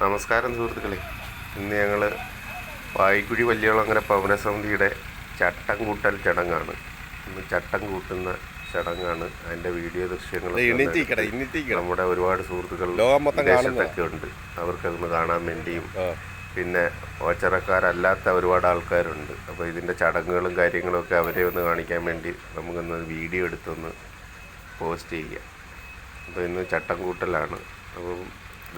നമസ്കാരം സുഹൃത്തുക്കളെ. ഇന്ന് ഞങ്ങൾ വായിക്കുഴി വല്യകുളങ്ങര പൗരസമിതിയുടെ ചട്ടം കൂട്ടൽ ചടങ്ങാണ്. ഇന്ന് ചട്ടം കൂട്ടുന്ന ചടങ്ങാണ് അതിന്റെ വീഡിയോ ദൃശ്യങ്ങൾ നമ്മുടെ ഒരുപാട് സുഹൃത്തുക്കൾ ദേശത്തൊക്കെ ഉണ്ട്. അവർക്കതൊന്ന് കാണാൻ വേണ്ടിയും പിന്നെ ഓച്ചറക്കാരല്ലാത്ത ഒരുപാട് ആൾക്കാരുണ്ട്. അപ്പോൾ ഇതിന്റെ ചടങ്ങുകളും കാര്യങ്ങളും ഒക്കെ അവരെ ഒന്ന് കാണിക്കാൻ വേണ്ടി നമുക്കൊന്ന് വീഡിയോ എടുത്തൊന്ന് പോസ്റ്റ് ചെയ്യാം. അപ്പോൾ ഇന്ന് ചട്ടം കൂട്ടലാണ് അപ്പം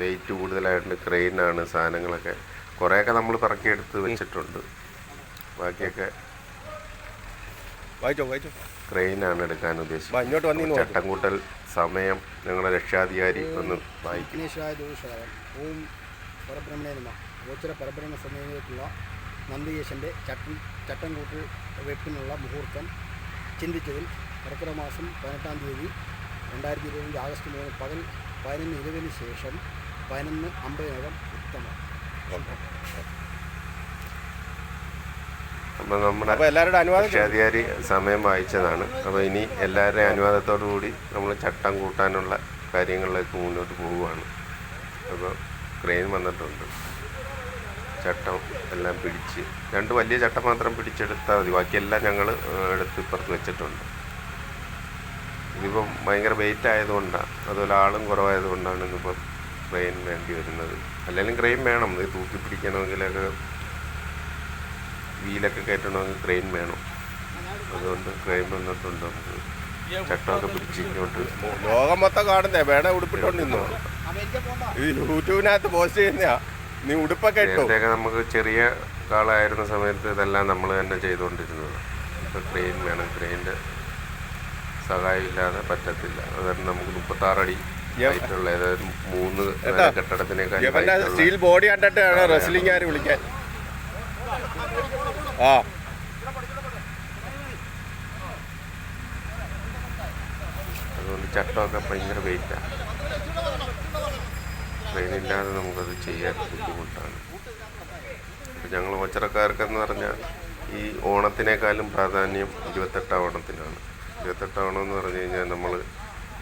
വെയിറ്റ് കൂടുതലായതുകൊണ്ട് ക്രെയിനാണ് സാധനങ്ങളൊക്കെ. കുറേയൊക്കെ നമ്മൾ പറക്കിയെടുത്ത് വെച്ചിട്ടുണ്ട്. ബാക്കിയൊക്കെ വായിച്ചോ വായിച്ചോ. ക്രെയിനാണ് എടുക്കാൻ ഉദ്ദേശിച്ചത്. ഇങ്ങോട്ട് വന്നിന്ന് അപ്പോൾ ചട്ടം കൂട്ടൽ സമയം ഞങ്ങളുടെ രക്ഷാധികാരി ഒന്ന് വായിക്കും. ഓം പരബ്രഹ്മണേ നമ ഗോചര പരബ്രഹ്മ സമയത്തുള്ള നന്ദികേശന്റെ ചട്ടം ചട്ടം കൂട്ടൽ വെപ്പിനുള്ള മുഹൂർത്തം ചിന്തിച്ചതിൽ കർക്കിടക മാസം പതിനെട്ടാം തീയതി രണ്ടായിരത്തി ഇരുപത്തഞ്ച് ആഗസ്റ്റ് മൂന്ന് പകൽ പതിനൊന്ന് ഇരുപതിന് ശേഷം പതിനൊന്ന് അമ്പതിനകം ഉത്തമം. അപ്പോൾ നമ്മുടെ എല്ലാവരുടെ അനുവാദം രക്ഷാധികാരി സമയം വായിച്ചതാണ്. അപ്പോൾ ഇനി എല്ലാവരുടെയും അനുവാദത്തോടു കൂടി നമ്മൾ ചട്ടം കൂട്ടാനുള്ള കാര്യങ്ങളിലേക്ക് മുന്നോട്ട് പോവുകയാണ്. അപ്പോൾ ക്രെയിൻ വന്നിട്ടുണ്ട്. ചട്ടം എല്ലാം പിടിച്ച് രണ്ട് വലിയ ചട്ടം മാത്രം പിടിച്ചെടുത്താൽ മതി. ബാക്കിയെല്ലാം ഞങ്ങൾ എടുത്ത് ഇപ്പുറത്ത് വെച്ചിട്ടുണ്ട്. ഇതിപ്പം ഭയങ്കര വെയിറ്റ് ആയതുകൊണ്ടാണ് അതുപോലെ ആളും കുറവായതുകൊണ്ടാണ് ഇന്നിപ്പം ക്രെയിൻ വേണ്ടി വരുന്നത്. അല്ലെങ്കിൽ ക്രെയിൻ വേണം. ഇത് തൂക്കി പിടിക്കണമെങ്കിലൊക്കെ വീലൊക്കെ കയറ്റണമെങ്കിൽ ക്രെയിൻ വേണം. അതുകൊണ്ട് ക്രെയിൻ വന്നിട്ടുണ്ട് നമുക്ക്. ചട്ടമൊക്കെ പിടിച്ചിട്ടുണ്ട് ലോകം മൊത്തം കാണുന്നേ. വേണേ ഉടുപ്പിട്ടോണ്ട് ഈ ഇത് യൂട്യൂബിനകത്ത് പോസ്റ്റ് ചെയ്യുന്നയാ. നീ ഉടുപ്പൊക്കെ ഇട്ടേക്ക് നമുക്ക് ചെറിയ കാളായിരുന്ന സമയത്ത് ഇതെല്ലാം നമ്മൾ തന്നെ ചെയ്തുകൊണ്ടിരുന്നത്. ഇപ്പോൾ ക്രെയിൻ വേണം. ക്രെയിന്റെ സഹായമില്ലാതെ പറ്റത്തില്ല. അതായത് നമുക്ക് മുപ്പത്താറടി മൂന്ന് കെട്ടിടത്തിനേക്കാൾ സ്റ്റീൽ ബോഡി കണ്ടിട്ടാണ് ആര് വിളിക്കാൻ. ആ. അതുകൊണ്ട് ചട്ടമൊക്കെ ഭയങ്കര വെയിറ്റാണ് ട്രെയിനില്ലാതെ നമുക്കത് ചെയ്യാൻ ബുദ്ധിമുട്ടാണ്. അപ്പം ഞങ്ങൾ ഒച്ചറക്കാർക്കെന്ന് പറഞ്ഞാൽ ഈ ഓണത്തിനേക്കാളും പ്രാധാന്യം ഇരുപത്തെട്ടാം ഓണത്തിനാണ്. ഇരുപത്തെട്ടാം ഓണം എന്ന് പറഞ്ഞു കഴിഞ്ഞാൽ നമ്മൾ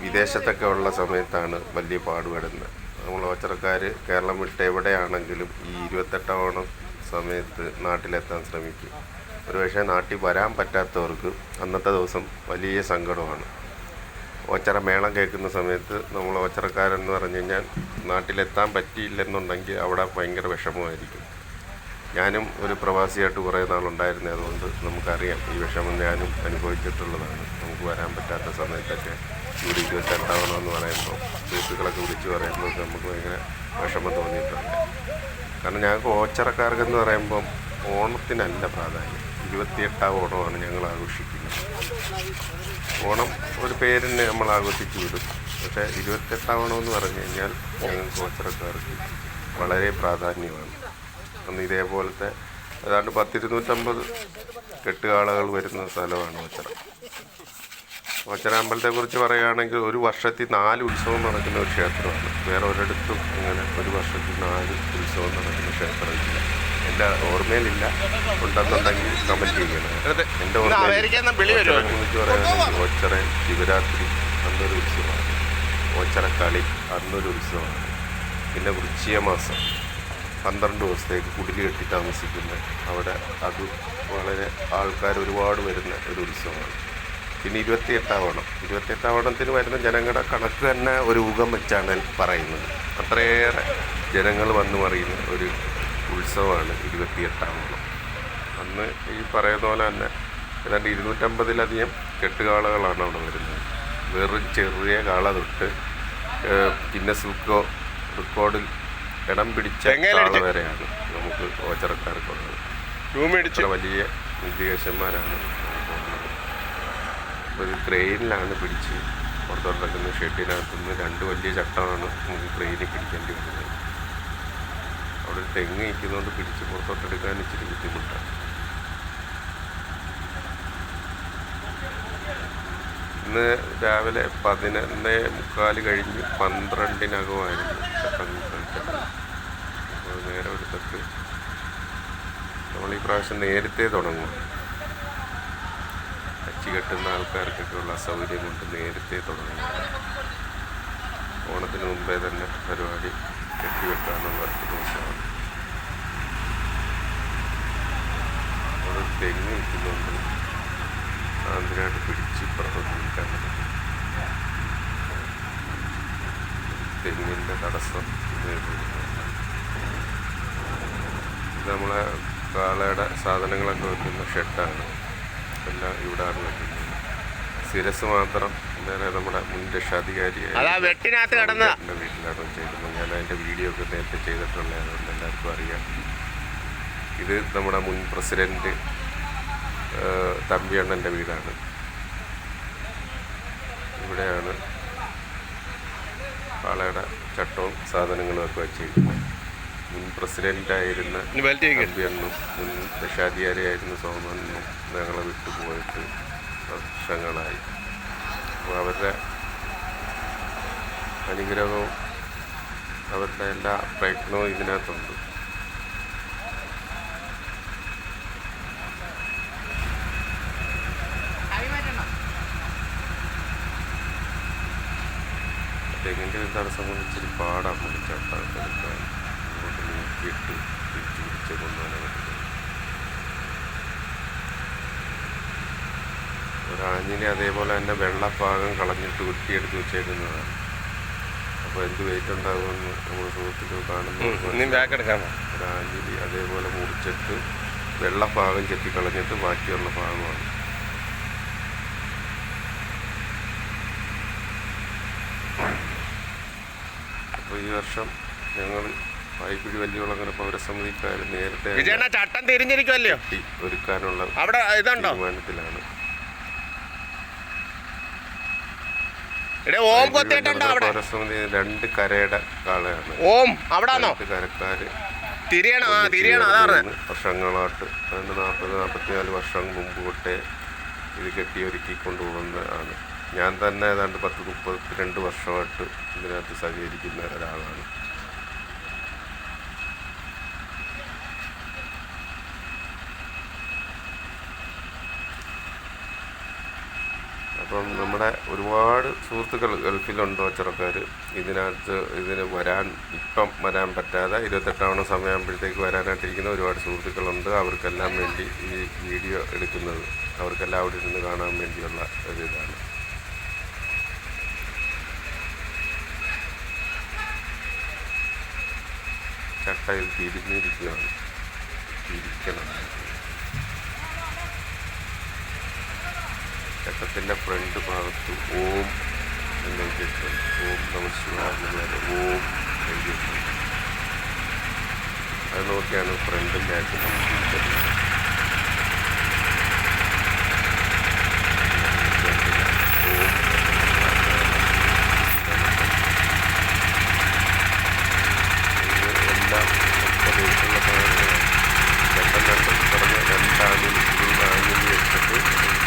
വിദേശത്തൊക്കെ ഉള്ള സമയത്താണ് വലിയ പാടുപെടുന്നത്. നമ്മൾ ഓച്ചറക്കാർ കേരളം വിട്ട് എവിടെയാണെങ്കിലും ഈ ഇരുപത്തെട്ടാം ഓണം സമയത്ത് നാട്ടിലെത്താൻ ശ്രമിക്കും. ഒരുപക്ഷെ നാട്ടിൽ വരാൻ പറ്റാത്തവർക്ക് അന്നത്തെ ദിവസം വലിയ സങ്കടമാണ്. ഓച്ചറ മേളം കേൾക്കുന്ന സമയത്ത് നമ്മൾ ഓച്ചറക്കാരെന്ന് പറഞ്ഞു കഴിഞ്ഞാൽ നാട്ടിലെത്താൻ പറ്റിയില്ലെന്നുണ്ടെങ്കിൽ അവിടെ ഭയങ്കര വിഷമമായിരിക്കും. ഞാനും ഒരു പ്രവാസിയായിട്ട് കുറേ നാളുണ്ടായിരുന്നത് അതുകൊണ്ട് നമുക്കറിയാം ഈ വിഷമം ഞാനും അനുഭവിച്ചിട്ടുള്ളതാണ്. നമുക്ക് വരാൻ പറ്റാത്ത സമയത്തൊക്കെ ഇവിടെ ഇരുപത്തെട്ടാവണമെന്ന് പറയുമ്പോൾ സുഹൃത്തുക്കളൊക്കെ വിളിച്ച് പറയുമ്പോൾ നമുക്ക് ഭയങ്കര വിഷമം തോന്നിയിട്ടുണ്ട്. കാരണം ഞങ്ങൾക്ക് ഓച്ചറക്കാർക്കെന്ന് പറയുമ്പം ഓണത്തിനല്ല പ്രാധാന്യം. ഇരുപത്തിയെട്ടാം ഓണമാണ് ഞങ്ങൾ ആഘോഷിക്കുന്നത്. ഓണം ഒരു പേരിന് നമ്മൾ ആഘോഷിച്ചു വിടും. പക്ഷേ ഇരുപത്തെട്ടാം ഓണം എന്ന് പറഞ്ഞു കഴിഞ്ഞാൽ ഞങ്ങൾക്ക് ഓച്ചറക്കാർക്ക് വളരെ പ്രാധാന്യമാണ്. അന്ന് ഇതേപോലത്തെ ഏതാണ്ട് പത്തിരുന്നൂറ്റമ്പത് കെട്ടുകാളകൾ വരുന്ന സ്ഥലമാണ് ഓച്ചറ. ഓച്ചറ അമ്പലത്തെക്കുറിച്ച് പറയുകയാണെങ്കിൽ ഒരു വർഷത്തിൽ നാല് ഉത്സവം നടക്കുന്ന ഒരു ക്ഷേത്രമാണ്. വേറെ ഒരിടത്തും അങ്ങനെ ഒരു വർഷത്തിൽ നാല് ഉത്സവം നടക്കുന്ന ക്ഷേത്രമില്ല. എന്റെ ഓർമ്മയിലില്ല. ഉണ്ടെന്നുണ്ടെങ്കിൽ കമന്റ് ചെയ്യണം. എന്റെ ഓർമ്മ കുറിച്ച് പറയുകയാണെങ്കിൽ ഓച്ചറ ശിവരാത്രി അന്നൊരു ഉത്സവമാണ്. ഓച്ചറ കളി അന്നൊരു ഉത്സവമാണ്. പിന്നെ വൃശ്ചിക മാസം പന്ത്രണ്ട് ദിവസത്തേക്ക് കുടിൽ കെട്ടി താമസിക്കുന്ന അവിടെ അത് വളരെ ആൾക്കാർ ഒരുപാട് വരുന്ന ഒരു ഉത്സവമാണ്. പിന്നെ ഇരുപത്തിയെട്ടാം ഓണം ഇരുപത്തിയെട്ടാം ഓണത്തിന് വരുന്ന ജനങ്ങളുടെ കണക്ക് തന്നെ ഒരു ഊഹം വെച്ചാണ് പറയുന്നത്. അത്രയേറെ ജനങ്ങൾ വന്നു പറയുന്ന ഒരു ഉത്സവമാണ് ഇരുപത്തിയെട്ടാം ഓണം അന്ന് ഈ പറയുന്ന പോലെ തന്നെ ഏതാണ്ട് ഇരുന്നൂറ്റമ്പതിലധികം കെട്ടുകാളകളാണ് അവിടെ വരുന്നത്. വെറും ചെറിയ കാള തൊട്ട് പിന്നെ ഗിന്നസ് ബുക്കോ റെക്കോർഡിൽ ഇടം പിടിച്ച. കാള വരെയാണ് നമുക്ക് ഓച്ചറക്കാർക്കുള്ളത് വലിയ ഉദ്യോഗസ്ഥന്മാരാണ് ഇത് ക്രെയിനിലാണ് പിടിച്ച് പുറത്തോട്ടിറക്കുന്ന ഷെഡിനകത്തുനിന്ന് രണ്ട് വലിയ ചട്ടമാണ് നമുക്ക് ക്രെയിനിൽ പിടിക്കേണ്ടി വരുന്നത്. അവിടെ ഒരു തെങ്ങ് നിൽക്കുന്നതുകൊണ്ട് പിടിച്ച് പുറത്തോട്ടെടുക്കാൻ ഇച്ചിരി ബുദ്ധിമുട്ടാണ്. ഇന്ന് രാവിലെ പതിനൊന്ന് മുക്കാൽ കഴിഞ്ഞ് പന്ത്രണ്ടിനകമായിരുന്നു ചട്ടം അപ്പോൾ നേരെ എടുത്തിട്ട് നമ്മൾ ഈ പ്രാവശ്യം നേരത്തെ തുടങ്ങും. കെട്ടുന്ന ആൾക്കാർക്കൊക്കെയുള്ള സൗകര്യം കൊണ്ട് നേരത്തെ തുടങ്ങുന്നതാണ്. ഓണത്തിന് മുമ്പേ തന്നെ പരിപാടി കെട്ടിവെക്കാനുള്ളവർക്ക് ദോഷമാണ്. അത് തെങ്ങ് നിൽക്കുന്നുണ്ട് അതിനായിട്ട് പിടിച്ച് പുറത്തു നിൽക്കാൻ തെങ്ങിന്റെ തടസ്സം നമ്മളെ കാളയുടെ സാധനങ്ങളൊക്കെ വെക്കുന്ന ഷെഡാണ്. എല്ലാം ഇവിടെ ആണ് വെക്കുന്നത് ശിരസ് മാത്രം. നേരെ നമ്മുടെ മുൻ രക്ഷാധികാരിയായ അതാ വെട്ടിനകത്ത് കിടന്ന. എന്റെ വീട്ടിലാണ് ചെയ്തിരുന്നത് ഞാൻ അതിന്റെ വീഡിയോ ഒക്കെ നേരത്തെ ചെയ്തിട്ടുള്ളതുകൊണ്ട് എല്ലാവർക്കും അറിയാം. ഇത് നമ്മുടെ മുൻ പ്രസിഡന്റ് തമ്പിയണ്ണന്റെ വീടാണ്. ഇവിടെയാണ് പാളയുടെ ചട്ടവും സാധനങ്ങളും ഒക്കെ വെച്ചിരിക്കുന്നത്. മുൻ പ്രസിഡന്റായിരുന്ന. തമ്പിയണ്ണും മുൻ രക്ഷാധികാരിയായിരുന്ന സോമനും ഞങ്ങളെ വിട്ടുപോയിട്ട് വർഷങ്ങളായി അപ്പോൾ അവരുടെ അനുഗ്രഹവും അവരുടെ എല്ലാ പ്രയത്നവും ഇതിനകത്തുണ്ട്. തെങ്ങിന്റെ ഒരു തടസ്സം കൊണ്ട് ഇച്ചിരി പാടാണ് മുടിച്ചട്ടാട്ട് എടുക്കാൻ അങ്ങോട്ട് നീക്കിയിട്ട് തിരിച്ചു പിടിച്ച് കൊണ്ടുപോകാൻ ഒരാഞ്ഞിനെ അതേപോലെ തന്നെ വെള്ളപ്പാകം കളഞ്ഞിട്ട് വൃത്തിയെടുത്ത് വെച്ചേക്കുന്നതാണ്. അപ്പോൾ എന്ത് വെയിറ്റ് ഉണ്ടാകുമെന്ന് നമ്മൾ സുഹൃത്തുക്കൾ കാണുന്നു നീ ബാക്ക് എടുക്കാമോ ഒരാഞ്ഞിലി അതേപോലെ മുറിച്ചിട്ട് വെള്ളപ്പാകം ചെത്തി കളഞ്ഞിട്ട് ബാക്കിയുള്ള ഭാഗമാണ്. അപ്പോൾ ഈ വർഷം ഞങ്ങൾ പായിക്കുഴി വലിയകുളങ്ങര പൗരസമിതിക്കാർ നേരത്തെ ചട്ടം തിരിഞ്ഞിരിക്കുമല്ലോ ഒരുക്കാനുള്ള അവിടെ ഇതുണ്ടോ? തീരുമാനത്തിലാണ്. ഓം അവിടെ. രണ്ട് കരയുടെ കാളയാണ് ഓം അവിടാന്നോ കരക്കാര് തിരിയണം ആ തിരിയണം അതാ പറഞ്ഞത്. വർഷങ്ങളായിട്ട് അതിന് നാൽപ്പത് നാൽപ്പത്തിനാല് വർഷം മുമ്പ് തൊട്ടേ ഇത് കെട്ടിയൊരുക്കി കൊണ്ടുപോകുന്നതാണ് ഞാൻ തന്നെ ഏതാണ്ട് പത്ത് മുപ്പത്തിരണ്ട് വർഷമായിട്ട് ഇതിനകത്ത് സഹകരിക്കുന്ന ഒരാളാണ്. അപ്പം നമ്മുടെ ഒരുപാട് സുഹൃത്തുക്കൾ ഗൾഫിലുണ്ട് ചെറുക്കാർ ഇതിനകത്ത് ഇതിന് വരാൻ ഇപ്പം വരാൻ പറ്റാതെ ഇരുപത്തെട്ടാവണ സമയമാകുമ്പോഴത്തേക്ക് വരാനായിട്ടിരിക്കുന്ന ഒരുപാട് സുഹൃത്തുക്കളുണ്ട്. അവർക്കെല്ലാം വേണ്ടി ഈ വീഡിയോ എടുക്കുന്നത് അവർക്കെല്ലാം അവിടെ ഇരുന്ന് കാണാൻ വേണ്ടിയുള്ള ഒരു ഇതാണ്. ചട്ടയിൽ തിരിഞ്ഞിരിക്കുകയാണ് തിരിക്കണം. ചട്ടത്തിന്റെ ഫ്രണ്ട് ഭാഗത്ത് ഓം എന്ന് എഴുതിയിട്ടുണ്ട് ഓം നമശിവായ എന്നുള്ളത് ഓം എഴുതിയിട്ടുണ്ട് അത് നോക്കിയാണ് ആയിട്ട് നമുക്ക് തിരിച്ചറിയുന്നത്. ഓം ഇത് എല്ലാം ഒറ്റ ദിവസമുള്ള സാധനങ്ങളാണ് പെട്ടെന്ന് പറഞ്ഞ രണ്ടാണിൽ നാലിൽ വെച്ചിട്ട്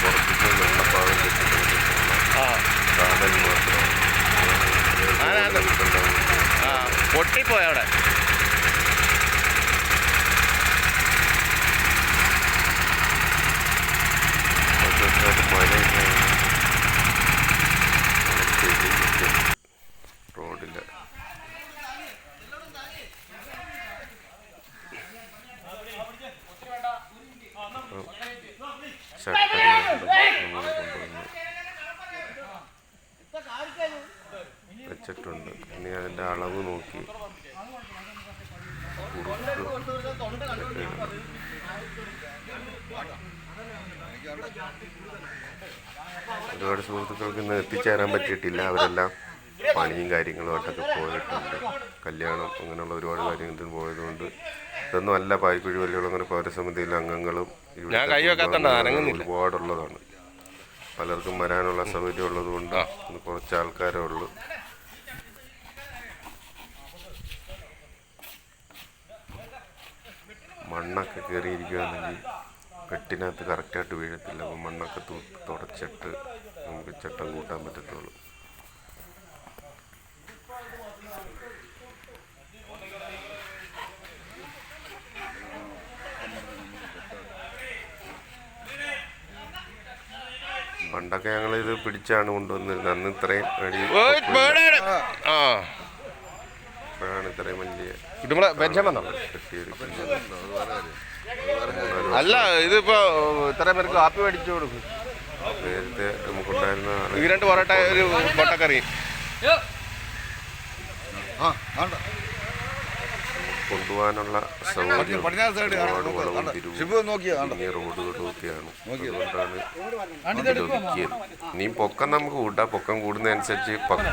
പുറത്തുനിന്ന് വെള്ളപ്പാകം കെട്ടിക്കൊണ്ടിട്ടുള്ള ആ സാധനം മാത്രമാണ് അതാണ്. ഉണ്ടാവുന്നത് ആ പൊട്ടിപ്പോയി അവിടെ അത് മഴയില്ല റോഡിൽ നമ്മൾ കൊണ്ടുവന്ന് വെച്ചിട്ടുണ്ട് ഇനി അതിന്റെ അളവ് നോക്കി കുറുക്ക് ഒക്കെ ഇടണം. ഒരുപാട് സുഹൃത്തുക്കൾക്ക് ഇന്ന് എത്തിച്ചേരാൻ പറ്റിയിട്ടില്ല. അവരെല്ലാം പണിയും കാര്യങ്ങളുമായിട്ടൊക്കെ പോയിട്ടുണ്ട്. കല്യാണം അങ്ങനെയുള്ള ഒരുപാട് കാര്യത്തിന് പോയതുകൊണ്ട് ഇതൊന്നും അല്ല. പായ്ക്കുഴി പൗരസമിതിയിലെ അംഗങ്ങളും കൈ വെക്കാത്തോണ്ടാ, കുടുംബാംഗങ്ങളും അനങ്ങുന്നില്ല. ഒരുപാടുള്ളതാണ്. പലർക്കും വരാനുള്ള സൗകര്യം ഉള്ളതുകൊണ്ട് കൊണ്ട് കുറച്ച് ആൾക്കാരേ ഉള്ളൂ. മണ്ണൊക്കെ കയറിയിരിക്കുകയാണെങ്കിൽ കെട്ടിനകത്ത് കറക്റ്റായിട്ട് വീഴത്തില്ല. അപ്പോൾ മണ്ണൊക്കെ തു തുടച്ചിട്ട് നമുക്ക് ചട്ടം കൂട്ടാൻ പറ്റത്തുള്ളൂ. പണ്ടൊക്കെ ഞങ്ങൾ ഇത് പിടിച്ചാണ് കൊണ്ടുവന്നിരുന്നത്. അന്ന് ഇത്രയും അടി ഓയ് പേടാണ്. ആ. ഇപ്പോഴാണ് ഇത്രയും വലിയ നമ്മളെ ബെഞ്ചം വന്നോ കെട്ടിയെടുക്കുന്നത് മൂന്നാൽ അല്ല ഇതിപ്പോ ഇത്ര പേർക്ക് കാപ്പി മേടിച്ചു കൊടുക്കും. നേരത്തെ നമുക്കുണ്ടായിരുന്ന ഈ രണ്ട് പൊറോട്ട ഒരു കൊട്ടക്കറി കൊണ്ടുപോകാനുള്ള സൗകര്യം റോഡുകളും ഒക്കെയാണ്. അതുകൊണ്ടാണ് നീ പൊക്കം നമുക്ക് കൂട്ടാം. പൊക്കം കൂടുന്നതനുസരിച്ച് പക്ക്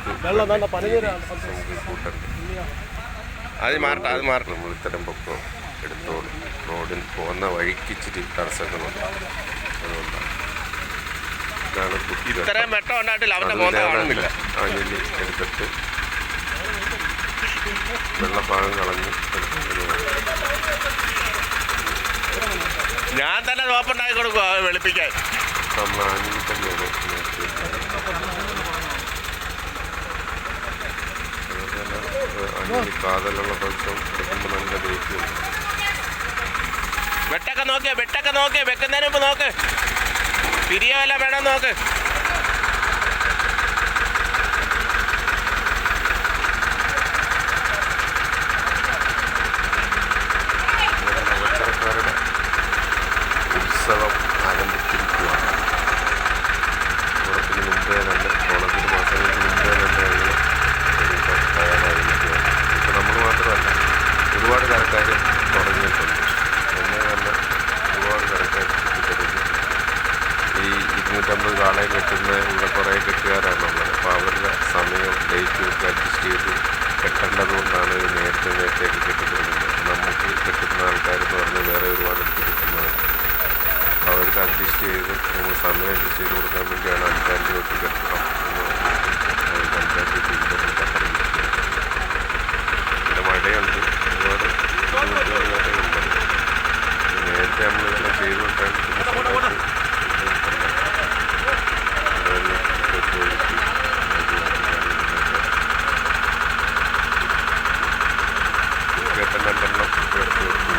നമുക്ക് കൂട്ടണ്ട? അത് മാറട്ടെ അത് മാറട്ടെ. നമ്മൾ ഇത്തരം പൊക്കം എടുത്തോളും. റോഡിൽ പോകുന്ന വഴിക്ക് ഇച്ചിരി തടസ്സങ്ങളുണ്ട്. അതുകൊണ്ടാണ്. ഇതാണ് ആഞ്ഞിലി എടുത്തിട്ട് വെള്ളപ്പാകം കളഞ്ഞ് ഞാൻ തന്നെ നോപ്പുണ്ടാക്കി കൊടുക്കുക വെളുപ്പിക്കാൻ. നമ്മൾ ആഞ്ഞിലി തന്നെയാണ് കാതലുള്ള പക്ഷം എടുക്കുമ്പോൾ നല്ല ദേഷ്യം വെട്ടൊക്കെ നോക്ക് വെട്ടൊക്കെ നോക്ക് വെക്കുന്നതിന് മുമ്പ് നോക്ക്. പിരിയോ എല്ലാം വേണം നോക്ക് നവച്ചരക്കാരുടെ ഉത്സവം ആരംഭിച്ചിരിക്കുകയാണ് ഓണത്തിന് മുമ്പേ തന്നെ ഓണത്തിന് മാസങ്ങൾക്ക് മുമ്പേ തന്നെ ഞങ്ങൾ ഒരുക്കം തയ്യാറായിരിക്കുകയാണ് ഇപ്പം നമ്മൾ മാത്രമല്ല ഒരുപാട് കരക്കാർ തുടങ്ങിയിട്ടുണ്ട് എന്നെ തന്നെ ഒരുപാട് കരക്കാർ ചുറ്റിത്തിരിഞ്ഞ് ഈ ഇരുന്നൂറ്റമ്പത് കാളയെ കെട്ടുന്ന ഇവിടെ കുറേ കെട്ടുകാരാണുള്ളത് അപ്പോൾ അവരുടെ സമയം ഡേറ്റ് ഒക്കെ അഡ്ജസ്റ്റ് ചെയ്ത് കെട്ടേണ്ടത് കൊണ്ടാണ് ഇത് നേരത്തെ നേരത്തേക്ക് കെട്ടിക്കൊടുക്കുന്നത് നമുക്ക് കെട്ടുന്ന ആൾക്കാരെന്ന് പറഞ്ഞാൽ വേറെ ഒരുപാട് എടുത്ത് കിട്ടുന്നതാണ് അപ്പോൾ അവർക്ക് അഡ്ജസ്റ്റ് ചെയ്ത് നമ്മൾ സമയം അഡ്ജസ്റ്റ് ചെയ്ത് കൊടുക്കാൻ വേണ്ടിയാണ് അഞ്ചാം തീയതി തൊട്ട് കെട്ടണം എന്ന് പറഞ്ഞിട്ട് അവർക്ക് അഞ്ചാം തീയതി തിരിച്ചെടുക്കാൻ പറഞ്ഞിരിക്കുന്നത് പിന്നെ മഴയുണ്ട് ഒരുപാട് ബുദ്ധിമുട്ടുകളൊക്കെ ഉണ്ട് നേരത്തെ നമ്മളിതെല്ലാം ചെയ്തുകൊണ്ടാണ് പിന്നെ സമയത്ത് കേട്ടൻ രണ്ടെണ്ണം ചേർത്ത് വെച്ചു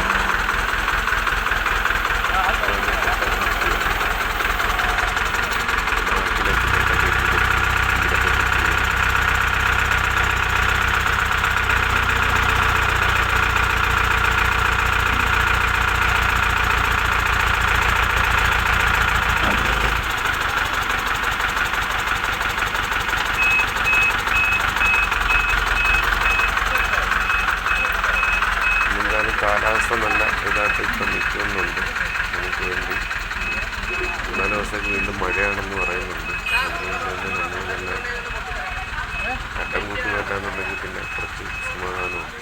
എന്തായാലും കാലാവസ്ഥ നല്ല ഇതായിട്ട് ശ്രമിക്കുന്നുണ്ട് നമുക്ക് വേണ്ടി മൂന്നാൽ ദിവസത്തേക്ക് വീണ്ടും മഴയാണെന്ന് പറയുന്നുണ്ട്. അതുകൊണ്ട് തന്നെ നമ്മൾ നല്ല അട്ടം കൂട്ടി മാറ്റാന്നുണ്ടെങ്കിൽ പിന്നെ കുറച്ച് സമാധാനമുണ്ട്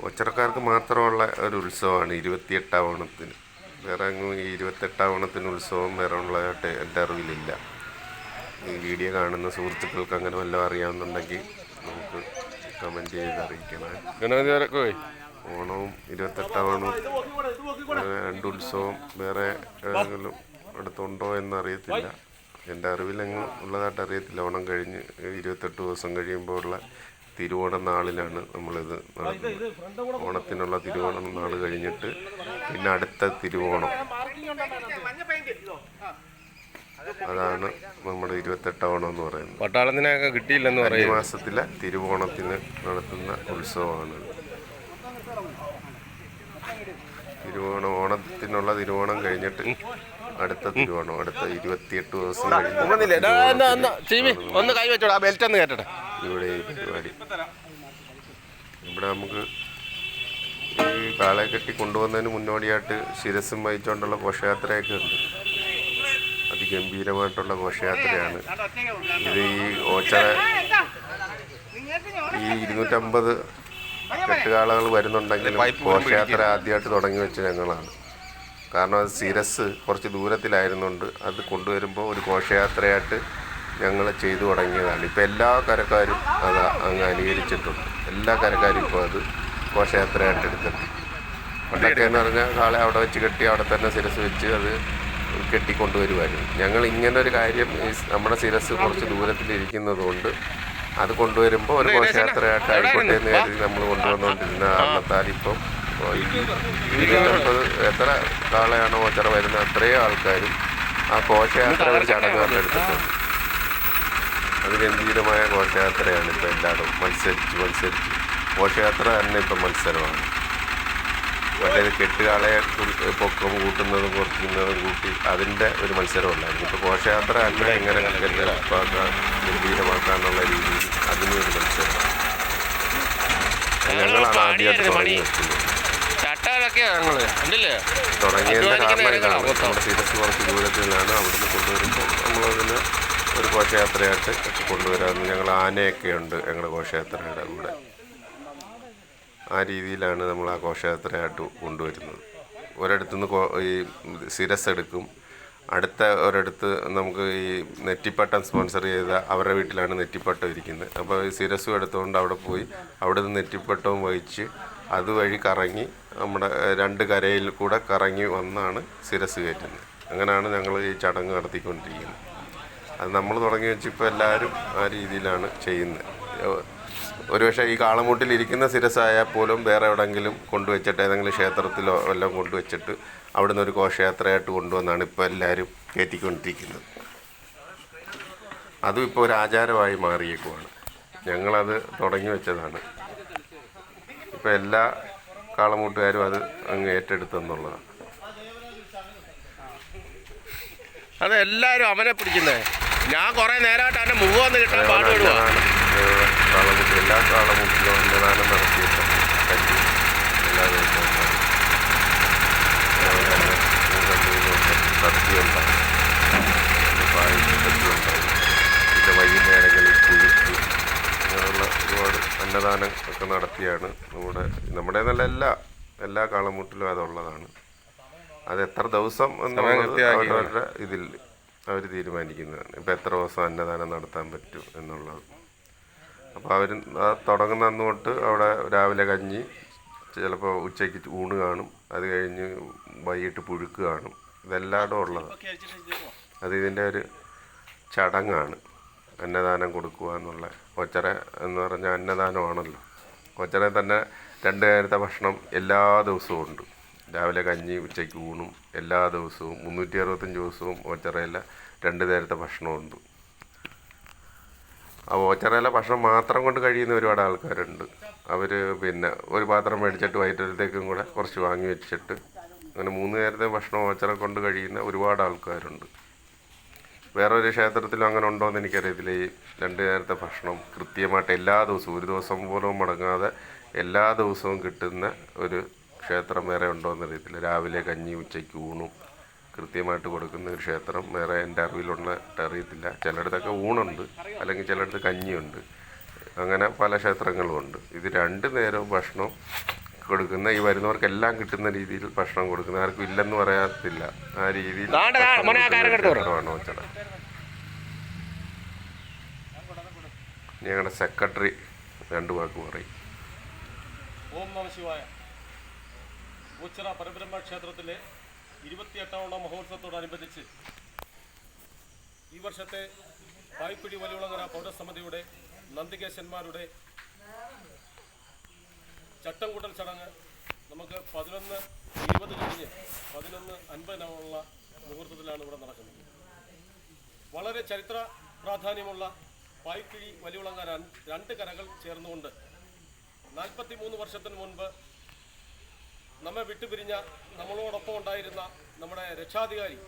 ഒച്ചറക്കാർക്ക് മാത്രമുള്ള ഒരു ഉത്സവമാണ് ഇരുപത്തിയെട്ടാം ഓണത്തിന് വേറെ അങ്ങും ഈ ഇരുപത്തെട്ടാം ഓണത്തിന് ഉത്സവം വേറെ ഉള്ളതായിട്ട് എന്റെ അറിവിലില്ല ഈ വീഡിയോ കാണുന്ന സുഹൃത്തുക്കൾക്ക് അങ്ങനെ വല്ലതും അറിയാമെന്നുണ്ടെങ്കിൽ നമുക്ക് കമന്റ് ചെയ്ത് അറിയിക്കണം. ഗണപതി ഓണവും ഇരുപത്തെട്ടാം ഓണവും രണ്ട് ഉത്സവം വേറെ ഏതെങ്കിലും അടുത്തുണ്ടോ എന്നറിയത്തില്ല. എന്റെ അറിവിലെങ്ങും ഉള്ളതായിട്ട് അറിയത്തില്ല. ഓണം കഴിഞ്ഞ് ഇരുപത്തെട്ട് ദിവസം കഴിയുമ്പോൾ ഉള്ള തിരുവോണ നാളിലാണ് നമ്മളിത് നടത്തുന്നത്. ഓണത്തിനുള്ള തിരുവോണം നാൾ കഴിഞ്ഞിട്ട് പിന്നെ അടുത്ത തിരുവോണം. അതാണ് നമ്മുടെ ഇരുപത്തെട്ട് ഓണം എന്ന് പറയുന്നത്. പട്ടാളത്തിനൊക്കെ കിട്ടിയില്ലെന്ന് ഈ പറയും മാസത്തിലെ തിരുവോണത്തിന് നടത്തുന്ന ഉത്സവമാണ്. തിരുവോണം ഓണത്തിനുള്ള തിരുവോണം കഴിഞ്ഞിട്ട് അടുത്ത തിരുവോണം അടുത്ത ഇരുപത്തിയെട്ട് ദിവസം എന്നാ, ഒന്ന് കൈ വെച്ചോടാ ആ ബെൽറ്റ് ഒന്ന് കേട്ടെ ഇവിടെ ഈ പരിപാടി. ഇവിടെ നമുക്ക് ഈ കാളെ കെട്ടി കൊണ്ടുവന്നതിന് മുന്നോടിയായിട്ട് ശിരസും വഹിച്ചുകൊണ്ടുള്ള ഘോഷയാത്രയൊക്കെ ഉണ്ട്. അതിഗംഭീരമായിട്ടുള്ള ഘോഷയാത്രയാണ്. ഇത് ഈ ഓച്ചറ ഈ ഇരുന്നൂറ്റമ്പത് കെട്ടുകാളകൾ വരുന്നുണ്ടെങ്കിലും ഘോഷയാത്ര ആദ്യമായിട്ട് തുടങ്ങി വെച്ച ഞങ്ങളാണ്. കാരണം അത് ശിരസ് കുറച്ച് ദൂരത്തിലായിരുന്നുകൊണ്ട് അത് കൊണ്ടുവരുമ്പോൾ ഒരു ഘോഷയാത്രയായിട്ട് ഞങ്ങൾ ചെയ്തു തുടങ്ങിയതാണ്. ഇപ്പോൾ എല്ലാ കരക്കാരും അത് അങ്ങ് അനുകരിച്ചിട്ടുണ്ട് എല്ലാ കരക്കാരും ഇപ്പോൾ അത് ഘോഷയാത്രയായിട്ട് എടുത്തിട്ടുണ്ട്. പണ്ടൊക്കെ എന്ന് പറഞ്ഞാൽ കാളെ അവിടെ വെച്ച് കെട്ടി അവിടെ തന്നെ ശിരസ് വെച്ച് അത് കെട്ടിക്കൊണ്ടുവരുമായിരുന്നു. ഞങ്ങൾ ഇങ്ങനെ ഒരു കാര്യം ഈ നമ്മുടെ ശിരസ് കുറച്ച് ദൂരത്തിലിരിക്കുന്നത് കൊണ്ട് അത് കൊണ്ടുവരുമ്പോൾ ഒരു ഘോഷയാത്രയായിട്ട് ആയിക്കോട്ടെ എന്ന് കരുതി നമ്മൾ കൊണ്ടുവന്നുകൊണ്ടിരുന്ന കാരണത്താൽ ഇപ്പം ഇരുന്നൂറ്റമ്പത് എത്ര കാളയാണ് ഓച്ചറ വരുന്ന അത്രയും ആൾക്കാരും ആ ഘോഷയാത്ര ഒരു ചടങ്ങ് പറഞ്ഞെടുത്തിട്ടുണ്ട് അത് ഗംഭീരമായ ഘോഷയാത്രയാണ് ഇപ്പൊ എല്ലായിടും മത്സരിച്ച് മത്സരിച്ച്. ഘോഷയാത്ര തന്നെ ഇപ്പം മത്സരമാണ്. മറ്റേത് കെട്ടുകാളയെ പൊക്കം കൂട്ടുന്നതും കുറയ്ക്കുന്നതും കൂട്ടി അതിന്റെ ഒരു മത്സരമല്ലായിരുന്നു ഇപ്പോൾ ഘോഷയാത്ര അല്ല എങ്ങനെ ഗംഭീരമാക്കാന്നുള്ള രീതിയിൽ അതിനൊരു മത്സരമാണ്. മത്സരം ഞങ്ങളാണ് ആദ്യമായിട്ട് തുടങ്ങി വെക്കുന്നത് ചട്ടകളൊക്കെയാ ഞങ്ങൾ. കണ്ടില്ലേ? തുടങ്ങിയതിന്റെ കാരണം ഇതാണ്. നമ്മുടെ ശിരസ് കുറച്ച് ദൂരത്തിലാണ് അവിടുന്ന് കൊണ്ടുവരുമ്പോൾ നമ്മളതിന് ഒരു ഘോഷയാത്രയായിട്ട് ഒക്കെ കൊണ്ടുവരാമെന്ന് ഞങ്ങൾ ആനയൊക്കെ ഉണ്ട് ഞങ്ങളുടെ ഘോഷയാത്രയുടെ കൂടെ. ആ രീതിയിലാണ് നമ്മൾ ആ ഘോഷയാത്രയായിട്ട് കൊണ്ടുവരുന്നത്. ഒരിടത്തുനിന്ന് കോ- ഈ സിരസ് എടുക്കും അടുത്ത ഒരിടത്ത് നമുക്ക് ഈ നെറ്റിപ്പട്ടം സ്പോൺസർ ചെയ്ത അവരുടെ വീട്ടിലാണ് നെറ്റിപ്പട്ടം ഇരിക്കുന്നത്. അപ്പോൾ ഈ ശിരസും എടുത്തുകൊണ്ട് അവിടെ പോയി അവിടെ നിന്ന് നെറ്റിപ്പട്ടവും വഹിച്ച് അതുവഴി കറങ്ങി നമ്മുടെ രണ്ട് കരയിൽ കൂടെ കറങ്ങി വന്നാണ് ശിരസ് കയറ്റുന്നത്. അങ്ങനെയാണ് ഞങ്ങൾ ഈ ചടങ്ങ് നടത്തിക്കൊണ്ടിരിക്കുന്നത്. അത് നമ്മൾ തുടങ്ങി വെച്ച് ഇപ്പോൾ എല്ലാവരും ആ രീതിയിലാണ് ചെയ്യുന്നത്. ഒരുപക്ഷെ ഈ കാളമൂട്ടിൽ ഇരിക്കുന്ന ശിരസായാൽ പോലും വേറെ എവിടെയെങ്കിലും കൊണ്ടുവച്ചിട്ട് ഏതെങ്കിലും ക്ഷേത്രത്തിലോ എല്ലാം കൊണ്ടുവച്ചിട്ട് അവിടെ നിന്ന് ഒരു ഘോഷയാത്രയായിട്ട് കൊണ്ടുവന്നാണ് ഇപ്പോൾ എല്ലാവരും കയറ്റിക്കൊണ്ടിരിക്കുന്നത്. അതും ഇപ്പോൾ ഒരു ആചാരമായി മാറിയേക്കുവാണ്. ഞങ്ങളത് തുടങ്ങി വെച്ചതാണ്. ഇപ്പോൾ എല്ലാ കാളമൂട്ടുകാരും അത് അങ്ങ് ഏറ്റെടുത്തെന്നുള്ളതാണ്. അത് എല്ലാവരും അവനെ പിടിക്കുന്നേ. ഞാൻ കുറേ നേരമായിട്ട് അവന്റെ മുഖം ഒന്ന് കിട്ടാൻ പാടുപെടുവാണ് എല്ലാ കാളമുട്ടിലും അന്നദാനം നടത്തിയിട്ടുണ്ട് എല്ലാ ദിവസവും തന്നെ പിന്നെ പായസം ഒരുപാട് അന്നദാനം ഒക്കെ നടത്തിയാണ് നമ്മുടെ നമ്മുടെ നല്ല എല്ലാ എല്ലാ കാളമുട്ടിലും അതുള്ളതാണ്. അത് എത്ര ദിവസം എന്നുള്ളത് അവരവരുടെ ഇതിൽ അവർ തീരുമാനിക്കുന്നതാണ്. ഇപ്പം എത്ര ദിവസം അന്നദാനം നടത്താൻ പറ്റും എന്നുള്ളത്. അപ്പോൾ അവർ തുടങ്ങുന്ന അന്ന് തൊട്ട് അവിടെ രാവിലെ കഞ്ഞി ചിലപ്പോൾ ഉച്ചയ്ക്ക് ഊണ് കാണും. അത് കഴിഞ്ഞ് വൈകിട്ട് പുഴുക്ക് കാണും. ഇതെല്ലായിടും ഉള്ളത് അത് ഇതിന്റെ ഒരു ചടങ്ങാണ്. അന്നദാനം കൊടുക്കുക എന്നുള്ള കൊച്ചറ എന്ന് പറഞ്ഞാൽ അന്നദാനമാണല്ലോ. കൊച്ചറ തന്നെ രണ്ട് നേരത്തെ ഭക്ഷണം എല്ലാ ദിവസവും ഉണ്ട്. രാവിലെ കഞ്ഞി ഉച്ചയ്ക്ക് ഊണും എല്ലാ ദിവസവും മുന്നൂറ്റി അറുപത്തഞ്ച് ദിവസവും ഓച്ചറയില രണ്ട് നേരത്തെ ഭക്ഷണമുണ്ട് ആ ഓച്ചറയിലെ ഭക്ഷണം മാത്രം കൊണ്ട് കഴിയുന്ന ഒരുപാട് ആൾക്കാരുണ്ട്. അവർ പിന്നെ ഒരു പാത്രം മേടിച്ചിട്ട് വൈകിട്ടത്തേക്കും കൂടെ കുറച്ച് വാങ്ങി വെച്ചിട്ട് അങ്ങനെ മൂന്ന് നേരത്തെ ഭക്ഷണം ഓച്ചറ കൊണ്ട് കഴിയുന്ന ഒരുപാട് ആൾക്കാരുണ്ട്. വേറൊരു ക്ഷേത്രത്തിലും അങ്ങനെ ഉണ്ടോ എന്ന് എനിക്കറിയത്തില്ല. ഈ രണ്ട് നേരത്തെ ഭക്ഷണം കൃത്യമായിട്ട് എല്ലാ ദിവസവും ഒരു ദിവസം പോലും മുടങ്ങാതെ എല്ലാ ദിവസവും കിട്ടുന്ന ഒരു ക്ഷേത്രം വേറെ ഉണ്ടോ എന്നറിയത്തില്ല രാവിലെ കഞ്ഞി ഉച്ചയ്ക്ക് ഊണും കൃത്യമായിട്ട് കൊടുക്കുന്ന ഒരു ക്ഷേത്രം വേറെ എന്റെ അറിവിലുണ്ടായിട്ട് അറിയത്തില്ല. ചിലയിടത്തൊക്കെ ഊണുണ്ട് അല്ലെങ്കിൽ ചിലയിടത്ത് കഞ്ഞിയുണ്ട്. അങ്ങനെ പല ക്ഷേത്രങ്ങളും ഉണ്ട്. ഇത് രണ്ട് നേരവും ഭക്ഷണം കൊടുക്കുന്ന ഈ വരുന്നവർക്കെല്ലാം കിട്ടുന്ന രീതിയിൽ ഭക്ഷണം കൊടുക്കുന്ന ആർക്കും ഇല്ലെന്ന് പറയാത്തില്ല. ആ രീതിയിൽ. ഞങ്ങളുടെ സെക്രട്ടറി രണ്ടു വാക്ക് പറയും. ഓം നമശിവായ ഊച്ചിറ പരബ്രഹ്മ ക്ഷേത്രത്തിലെ ഇരുപത്തിയെട്ടാം മഹോത്സവത്തോടനുബന്ധിച്ച് ഈ വർഷത്തെ പായ്പിടി വലിയുളങ്ങര പൗരസമിതിയുടെ നന്ദികേശന്മാരുടെ ചട്ടം കൂട്ടൽ ചടങ്ങ് നമുക്ക് പതിനൊന്ന് ഇരുപത് കഴിഞ്ഞ് പതിനൊന്ന് അൻപതിനുള്ള മുഹൂർത്തത്തിലാണ് ഇവിടെ നടക്കുന്നത്. വളരെ ചരിത്ര പ്രാധാന്യമുള്ള പായ്ക്കിഴി വലിയുളങ്ങ രണ്ട് കരകൾ ചേർന്നുകൊണ്ട് നാൽപ്പത്തി മൂന്ന് വർഷത്തിന് മുൻപ് നമ്മെ വിട്ടുപിരിഞ്ഞ നമ്മളോടൊപ്പം ഉണ്ടായിരുന്ന നമ്മുടെ രക്ഷാധികാരി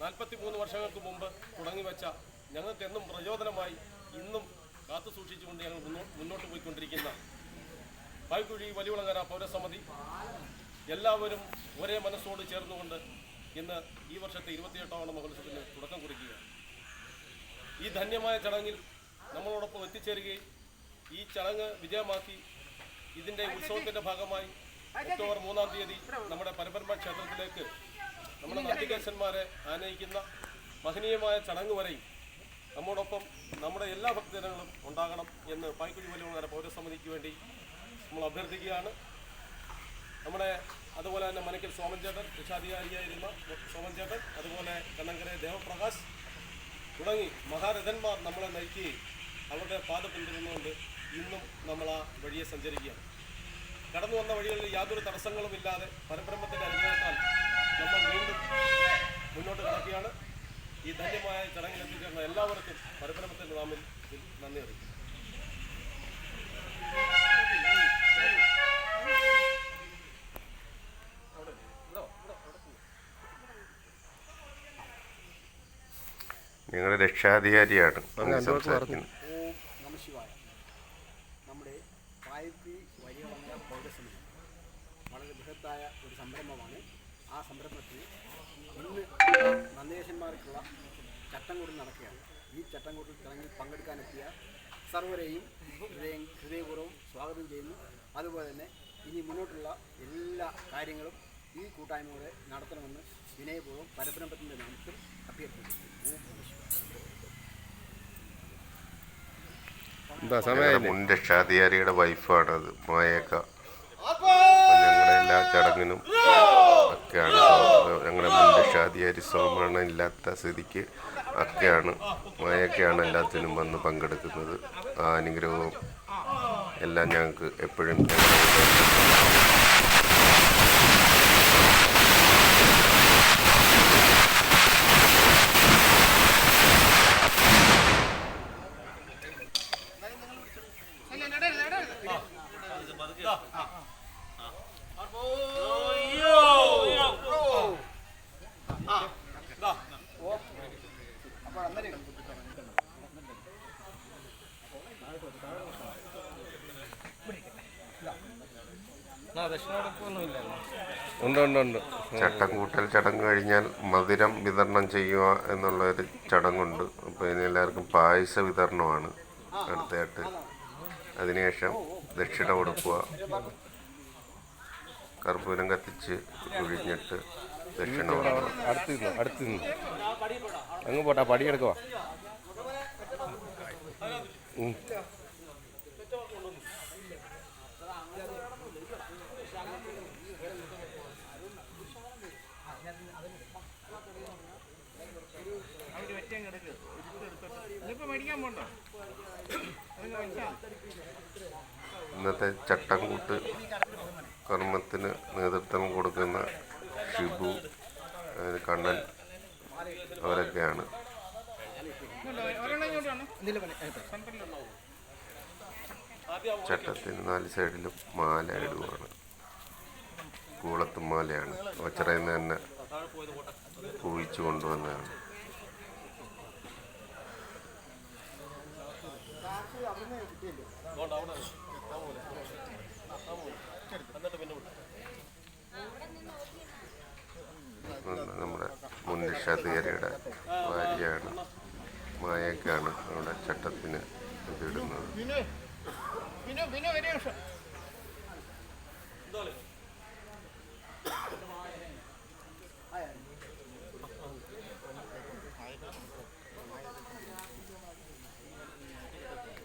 നാൽപ്പത്തി മൂന്ന് വർഷങ്ങൾക്ക് മുമ്പ് തുടങ്ങിവെച്ച ഞങ്ങൾക്ക് ഞങ്ങൾക്കെന്നും പ്രചോദനമായി ഇന്നും കാത്തു സൂക്ഷിച്ചുകൊണ്ട് ഞങ്ങൾ മുന്നോ- മുന്നോട്ട് പോയിക്കൊണ്ടിരിക്കുന്ന പായ്ക്കുഴി വലിയുളങ്ങര പൗരസമിതി. എല്ലാവരും ഒരേ മനസ്സോട് ചേർന്നുകൊണ്ട് ഇന്ന് ഈ വർഷത്തെ ഇരുപത്തിയെട്ടാം മഹോത്സവത്തിന് തുടക്കം കുറിക്കുകയാണ്. ഈ ധന്യമായ ചടങ്ങിൽ നമ്മളോടൊപ്പം എത്തിച്ചേരുകയും ഈ ചടങ്ങ് വിജയമാക്കി ഇതിന്റെ ഉത്സവത്തിന്റെ ഭാഗമായി ഒക്ടോബർ മൂന്നാം തീയതി നമ്മുടെ പരമ്പരമ ക്ഷേത്രത്തിലേക്ക് നമ്മുടെ നാട്ടികേശന്മാരെ ആനയിക്കുന്ന മഹനീയമായ ചടങ്ങ് വരെയും നമ്മോടൊപ്പം നമ്മുടെ എല്ലാ ഭക്തജനങ്ങളും ഉണ്ടാകണം എന്ന് പായ്ക്കുഴി വലിയ പൗരസമിതിക്ക് വേണ്ടി നമ്മൾ അഭ്യർത്ഥിക്കുകയാണ്. നമ്മുടെ അതുപോലെ തന്നെ മനക്കൽ സോമൻ ചേട്ടൻ രക്ഷാധികാരിയായിരുന്ന സോമൻ ചേട്ടൻ അതുപോലെ കണ്ണങ്കരെ ദേവപ്രകാശ് തുടങ്ങി മഹാരഥന്മാർ നമ്മളെ നയിക്കുകയും അവരുടെ പാത പിന്തുടർന്നുകൊണ്ട് ഇന്നും നമ്മൾ ആ വഴിയെ സഞ്ചരിക്കുകയാണ്. കടന്നു വന്ന വഴികളിൽ യാതൊരു തടസ്സങ്ങളും ഇല്ലാതെ പരബ്രഹ്മത്തിന്റെ അനുഗ്രഹത്താൽ നമ്മൾ വീണ്ടും മുന്നോട്ട് ഈ ധന്യമായ ചടങ്ങിൽ എത്തിച്ചേർന്ന എല്ലാവർക്കും പരബ്രഹ്മത്തിന്റെ നാമിൽ നന്ദി അറിയിക്കും ഞങ്ങളുടെ രക്ഷാധികാരിയാണ് സംസാരിക്കുന്നത് നമ്മുടെ പായത്തി വരികളഞ്ഞ പൗരസമിതി വളരെ ബൃഹത്തായ ഒരു സംരംഭമാണ് ആ സംരംഭത്തിൽ ഇന്ന് നന്ദേശന്മാർക്കുള്ള ചട്ടംകൂടൽ നടക്കുകയാണ് ഈ ചട്ടംകൂടൽ ചടങ്ങിൽ പങ്കെടുക്കാനെത്തിയ സർവരെയും ഹൃദയം ഹൃദയപൂർവം സ്വാഗതം ചെയ്യുന്നു അതുപോലെ തന്നെ ഇനി മുന്നോട്ടുള്ള എല്ലാ കാര്യങ്ങളും ഈ കൂട്ടായ്മയോടെ നടത്തണമെന്ന് വിനയപൂർവം പരബ്രഹ്മത്തിന്റെ നാമത്തിൽ അഭ്യർത്ഥിക്കുന്നു ഓം നമ ശിവായ എന്താ ഞങ്ങളുടെ മുൻ രക്ഷാധികാരിയുടെ വൈഫാണത് മായേക്ക. ഞങ്ങളുടെ എല്ലാ ചടങ്ങിനും ഒക്കെയാണ് ഞങ്ങളുടെ മുൻ രക്ഷാധികാരി സോമണ്ണ ഇല്ലാത്ത സ്ഥിതിക്ക് ഒക്കെയാണ് മായൊക്കെയാണ് എല്ലാത്തിനും വന്ന് പങ്കെടുക്കുന്നത്. ആ അനുഗ്രഹവും എല്ലാം ഞങ്ങൾക്ക് എപ്പോഴും ഉണ്ട് ഉണ്ട് ഉണ്ട്. ചട്ടം കൂട്ടൽ ചടങ്ങ് കഴിഞ്ഞാൽ മധുരം വിതരണം ചെയ്യുക എന്നുള്ള ഒരു ചടങ്ങുണ്ട്. അപ്പോൾ ഇനി എല്ലാവർക്കും പായസ വിതരണമാണ് അടുത്തായിട്ട് അതിനുശേഷം ദക്ഷിണ കൊടുക്കുക. കർപ്പൂരം കത്തിച്ച് ഒഴിഞ്ഞിട്ട് ദക്ഷിണ കൊടുക്കുക. അടുത്ത് നിന്നു അടുത്ത് നിന്നു അങ്ങ് പോട്ടാ പടിയെടുക്കുവാ ഇന്നത്തെ ചട്ടംകൂട്ട് കർമ്മത്തിന് നേതൃത്വം കൊടുക്കുന്ന ഷിബു കണ്ണൻ അവരൊക്കെയാണ്. ചട്ടത്തിന് നാല് സൈഡിലും മാല ഇടുവാണ്. കൂളത്തും മാലയാണ്. ഒച്ചറയിൽ നിന്ന് തന്നെ പൂവിച്ചു കൊണ്ടുവന്നതാണ്. അവിടെ ആ മൂല. ആ മൂല. എന്നിട്ട് പിന്നെ വിട്ടു നമ്മുടെ മുൻ രക്ഷാധികാരിയുടെ ഭാര്യയാണ്. മായക്കാണ് അവിടെ ചട്ടത്തിന് ഇതിടുന്നത്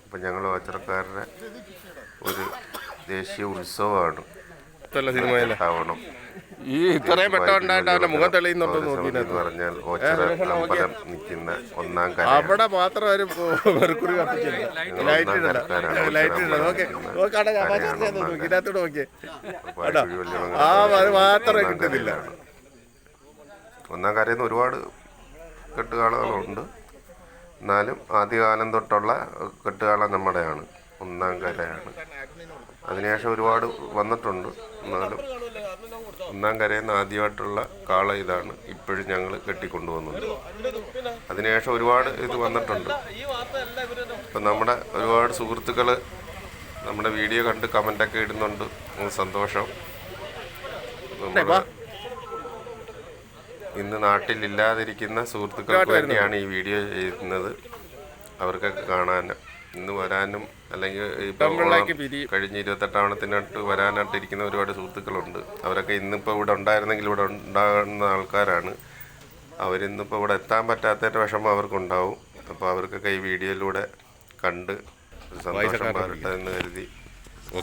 അപ്പം ഞങ്ങൾ ഓച്ചറക്കാരുടെ ഒരു ദേശീയ ഉത്സവമാണ്. ആവണം ഈ ഇത്രയും ഉണ്ടായിട്ട് അവന്റെ മുഖം തെളിയുന്നുണ്ടെന്ന് അവിടെ മാത്രം ഒരു മെർക്കുറി കത്തിച്ചില്ല ലൈറ്റ് ഇടല ലൈറ്റ് ഇടല നോക്കി. ഇതിനകത്തോട് നോക്കിയേ. ആ അത് മാത്രമേ കിട്ടുന്നില്ല. ഒന്നാം കാര്യം ഒരുപാട് കെട്ടുകാളകളുണ്ട്. എന്നാലും ആദ്യകാലം തൊട്ടുള്ള കെട്ടുകാള നമ്മുടെയാണ്. ഒന്നാം കരയാണ്. അതിനുശേഷം ഒരുപാട് വന്നിട്ടുണ്ട്. എന്നാലും ഒന്നാം കരയിൽ നിന്ന് ആദ്യമായിട്ടുള്ള കാള ഇതാണ് ഇപ്പോഴും ഞങ്ങൾ കെട്ടിക്കൊണ്ടുവന്നുണ്ട് അതിനുശേഷം ഒരുപാട് ഇത് വന്നിട്ടുണ്ട്. ഇപ്പം നമ്മുടെ ഒരുപാട് സുഹൃത്തുക്കൾ നമ്മുടെ വീഡിയോ കണ്ട് കമന്റൊക്കെ ഇടുന്നുണ്ട്. സന്തോഷം. ഇന്ന് നാട്ടിലില്ലാതിരിക്കുന്ന സുഹൃത്തുക്കൾക്ക് വേണ്ടിയാണ് ഈ വീഡിയോ ചെയ്യുന്നത്. അവർക്കൊക്കെ കാണാനും ഇന്ന് വരാനും അല്ലെങ്കിൽ ഇപ്പം പെൺപിള്ളേക്ക് പിരി കഴിഞ്ഞ ഇരുപത്തെട്ടാവണത്തിനോട്ട് വരാനായിട്ട് ഇരിക്കുന്ന ഒരുപാട് സുഹൃത്തുക്കളുണ്ട് അവരൊക്കെ ഇന്നിപ്പോൾ ഇവിടെ ഉണ്ടായിരുന്നെങ്കിൽ ഇവിടെ ഉണ്ടാകുന്ന ആൾക്കാരാണ്. അവരിന്നിപ്പോൾ ഇവിടെ എത്താൻ പറ്റാത്തതിന്റെ വിഷമം അവർക്കുണ്ടാവും. അപ്പോൾ അവർക്കൊക്കെ ഈ വീഡിയോയിലൂടെ കണ്ട് സന്തോഷം വരട്ടെ എന്ന് കരുതി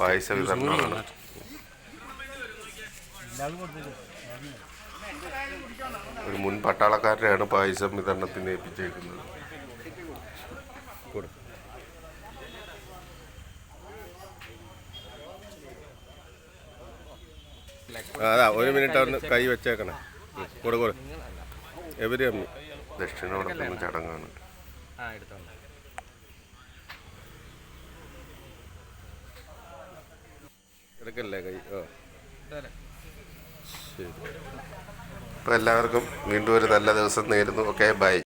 പായസ വിതരണമാണ് ഒരു മുൻ പട്ടാളക്കാരനെയാണ് പായസം വിതരണത്തിന് ഏൽപ്പിച്ചേക്കുന്നത്. അതാ ഒരു മിനിറ്റ് ഒന്ന് കൈ വെച്ചേക്കണേ. കൊടു കൊടു. എവര് അമ്മി ദക്ഷിണ കൊടുക്കുന്ന ചടങ്ങാണ്. ആ എടുത്തോണ്ട് എടുക്കല്ലേ കൈ? ഓ. ശരി. അപ്പോൾ എല്ലാവർക്കും വീണ്ടും ഒരു നല്ല ദിവസം നേരുന്നു. Okay bye.